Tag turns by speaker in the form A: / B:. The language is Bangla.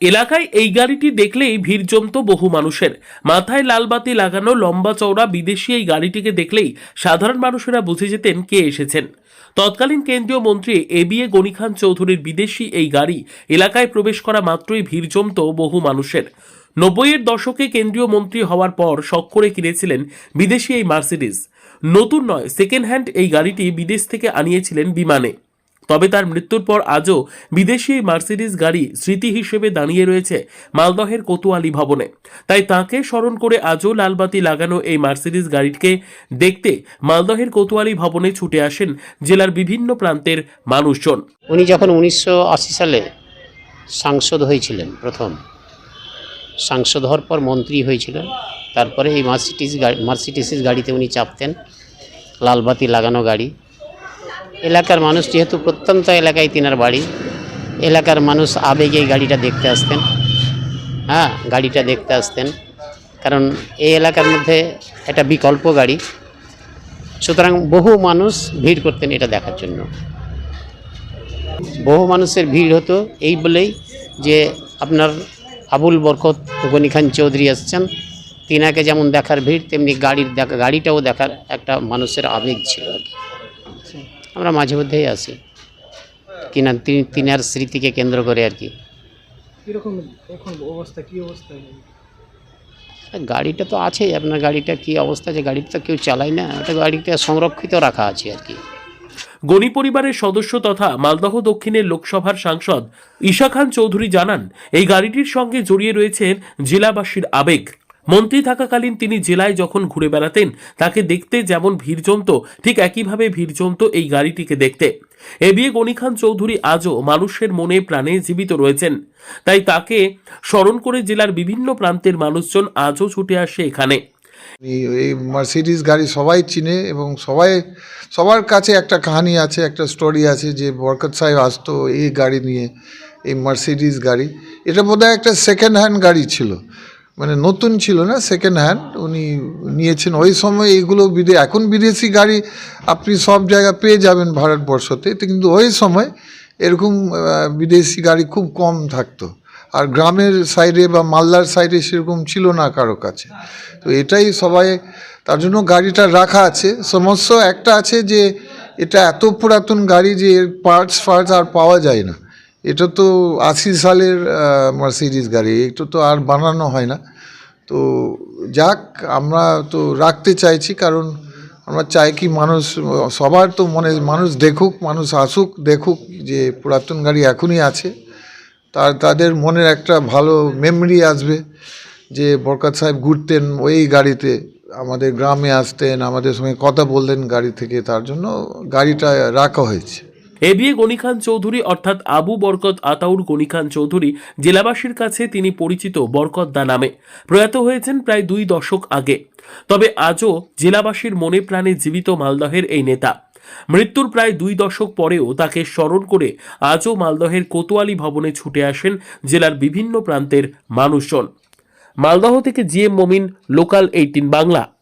A: এলাকায় এই গাড়িটি দেখলেই ভিড় জমত বহু মানুষের। মাথায় লালবাতি লাগানো লম্বা চওড়া বিদেশি এই গাড়িটিকে দেখলেই সাধারণ মানুষেরা বুঝে যেতেন কে এসেছেন। তৎকালীন কেন্দ্রীয় মন্ত্রী এ বি এ গনি খান চৌধুরীর বিদেশি এই গাড়ি এলাকায় প্রবেশ করা মাত্রই ভিড় জমত বহু মানুষের। নব্বইয়ের দশকে কেন্দ্রীয় মন্ত্রী হওয়ার পর শখ করে কিনেছিলেন বিদেশি এই মার্সিডিজ। নতুন নয় সেকেন্ড হ্যান্ড এই গাড়িটি বিদেশ থেকে আনিয়েছিলেন বিমানে। তবে তার মৃত্যুর পর আজও বিদেশি এই মার্সিডিজ গাড়ি স্মৃতি হিসেবে দাঁড়িয়ে রয়েছে মালদহের কোতোয়ালি ভবনে। তাই তাকে স্মরণ করে আজও লালবাতি লাগানো এই মার্সিডিজ গাড়িটিকে দেখতে মালদহের কোতোয়ালি ভবনে ছুটে আসেন জেলার বিভিন্ন প্রান্তের মানুষজন।
B: উনি যখন উনিশশো আশি সালে সাংসদ হয়েছিলেন প্রথম, সাংসদ হওয়ার পর মন্ত্রী হয়েছিলেন, তারপরে এই মার্সিটিস গাড়ি মার্সিটিসের গাড়িতে উনি চাপতেন, লালবাতি লাগানো গাড়ি। এলাকার মানুষ যেহেতু প্রত্যন্ত এলাকায় তিনার বাড়ি, এলাকার মানুষ আবেগে গাড়িটা দেখতে আসতেন। হ্যাঁ গাড়িটা দেখতে আসতেন। কারণ এই এলাকার মধ্যে একটা বিকল্প গাড়ি। সুতরাং বহু মানুষ ভিড় করতেন এটা দেখার জন্য। বহু মানুষের ভিড় হতো এই বলেই যে আপনার আবুল বরকত গনি খান চৌধুরী আসছেন তিনাকে যেমন দেখার ভিড়, তেমনি গাড়ির দেখা, গাড়িটাও দেখার একটা মানুষের আবেগ ছিল আর কি। আমরা মাঝে মধ্যেই আসি। কিনা তিনি তিনার স্মৃতিকে কেন্দ্র করে আর কি।
C: কীরকম এখন অবস্থা কি অবস্থা?
B: গাড়িটা তো আছেই আপনার গাড়িটা কি অবস্থা আছে গাড়িটা তো কেউ চালায় না ওটা গাড়িটা সংরক্ষিত রাখা আছে আর কি।
A: গনি পরিবারের সদস্য তথা মালদহ দক্ষিণের লোকসভার সাংসদ ঈশা খান চৌধুরী জানান এই গাড়িটির সঙ্গে জড়িয়ে রয়েছেন জেলাবাসীর আবেগ। মন্ত্রী থাকাকালীন তিনি জেলায় যখন ঘুরে বেড়াতেন, তাকে দেখতে যেমন ভিড় জমত, ঠিক একইভাবে ভিড় জমত এই গাড়িটিকে দেখতে। এ বিয়ে গনি খান চৌধুরী আজও মানুষের মনে প্রাণে জীবিত রয়েছেন। তাই তাকে স্মরণ করে জেলার বিভিন্ন প্রান্তের মানুষজন আজও ছুটে আসে এখানে।
D: এই মার্সিডিজ গাড়ি সবাই চিনে এবং সবাই, সবার কাছে একটা কাহানি আছে, একটা স্টোরি আছে যে বরকত সাহেব আসতো এই গাড়ি নিয়ে, এই মার্সিডিস গাড়ি। এটা বোধহয় একটা সেকেন্ড হ্যান্ড গাড়ি ছিল। মানে নতুন ছিল না সেকেন্ড হ্যান্ড উনি নিয়েছেন। ওই সময় এইগুলো বিদে, এখন বিদেশি গাড়ি আপনি সব জায়গায় পেয়ে যাবেন ভারতবর্ষতে। তো কিন্তু ওই সময় এরকম বিদেশি গাড়ি খুব কম থাকতো। আর গ্রামের সাইডে বা মালদার সাইডে সেরকম ছিল না কারও কাছে। তো এটাই সবাই, তার জন্য গাড়িটা রাখা আছে। সমস্যা একটা আছে যে, এটা এত পুরাতন গাড়ি যে এর পার্টস ফার্টস আর পাওয়া যায় না। এটা তো আশি সালের মার্সিডিজ গাড়ি, এটা তো আর বানানো হয় না। তো যাক, আমরা তো রাখতে চাইছি, কারণ আমরা চাই কি মানুষ, সবার তো মনে, মানুষ দেখুক, মানুষ আসুক, দেখুক যে পুরাতন গাড়ি এখনই আছে। তার, তাদের মনের একটা ভালো মেমরি আসবে যে বরকত সাহেব ঘুরতেন ওই গাড়িতে, আমাদের গ্রামে আসতেন, আমাদের সঙ্গে কথা বলতেন গাড়ি থেকে, তার জন্য গাড়িটা রাখা হয়েছে।
A: এ বিয়ে গনি খান চৌধুরী অর্থাৎ আবু বরকত আতাউর গনি খান চৌধুরী জেলাবাসীর কাছে তিনি পরিচিত বরকত দা নামে। প্রয়াত হয়েছেন প্রায় দুই দশক আগে। তবে আজও জেলাবাসীর মনে প্রাণে জীবিত মালদহের এই নেতা। মৃত্যুর প্রায় দুই দশক পরেও তাকে স্মরণ করে আজও মালদহের কোতোয়ালি ভবনে ছুটে আসেন জেলার বিভিন্ন প্রান্তের মানুষজন। মালদহ থেকে G M Momin, local eighteen Bangla.